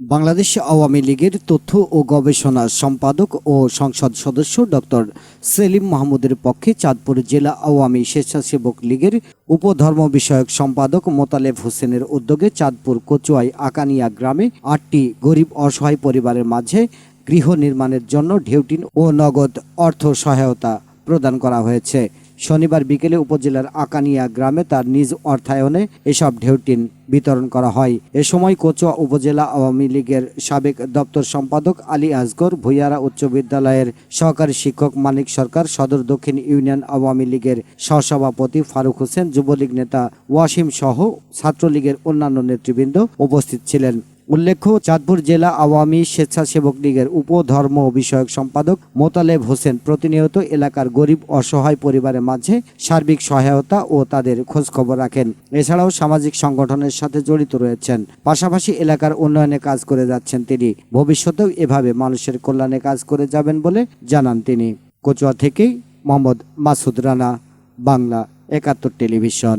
বাংলাদেশ আওয়ামী লীগের তথ্য ও গবেষণা সম্পাদক ও সংসদ সদস্য ডক্টর সেলিম মাহমুদের পক্ষে চাঁদপুর জেলা আওয়ামী স্বেচ্ছাসেবক লীগের উপধর্ম বিষয়ক সম্পাদক মোতালেব হোসেনের উদ্যোগে চাঁদপুর কচুয়াই আকানিয়া গ্রামে আটটি গরিব অসহায় পরিবারের মাঝে গৃহ নির্মাণের জন্য ঢেউটিন ও নগদ অর্থ সহায়তা প্রদান করা হয়েছে। শনিবার বিকেলে উপজেলার আকানিয়া গ্রামে তার নিজ অর্থায়নে এসব ঢেউটিন বিতরণ করা হয়। এ সময় কোচুয়া উপজেলা আওয়ামী লীগের সাবেক দপ্তর সম্পাদক আলী আসগর ভুইয়ারা উচ্চ বিদ্যালয়ের সহকারী শিক্ষক মানিক সরকার, সদর দক্ষিণ ইউনিয়ন আওয়ামী লীগের সহসভাপতি ফারুক হোসেন, যুবলীগ নেতা ওয়াসিম সহ ছাত্রলীগের অন্যান্য নেতৃবৃন্দ উপস্থিত ছিলেন। উল্লেখ্য, চাঁদপুর জেলা আওয়ামী স্বেচ্ছাসেবক লীগের উপধর্ম বিষয়ক সম্পাদক মোতালেব হোসেন প্রতিনিয়ত এলাকার গরিব, অসহায় পরিবারের মাঝে সার্বিক সহায়তা ও তাদের খোঁজখবর রাখেন। এছাড়াও সামাজিক সংগঠনের সাথে জড়িত রয়েছেন। পাশাপাশি এলাকার উন্নয়নে কাজ করে যাচ্ছেন তিনি। ভবিষ্যতেও এভাবে মানুষের কল্যাণে কাজ করে যাবেন বলে জানান তিনি। কচুয়া থেকেই মোহাম্মদ মাসুদ রানা, বাংলা একাত্তর টেলিভিশন।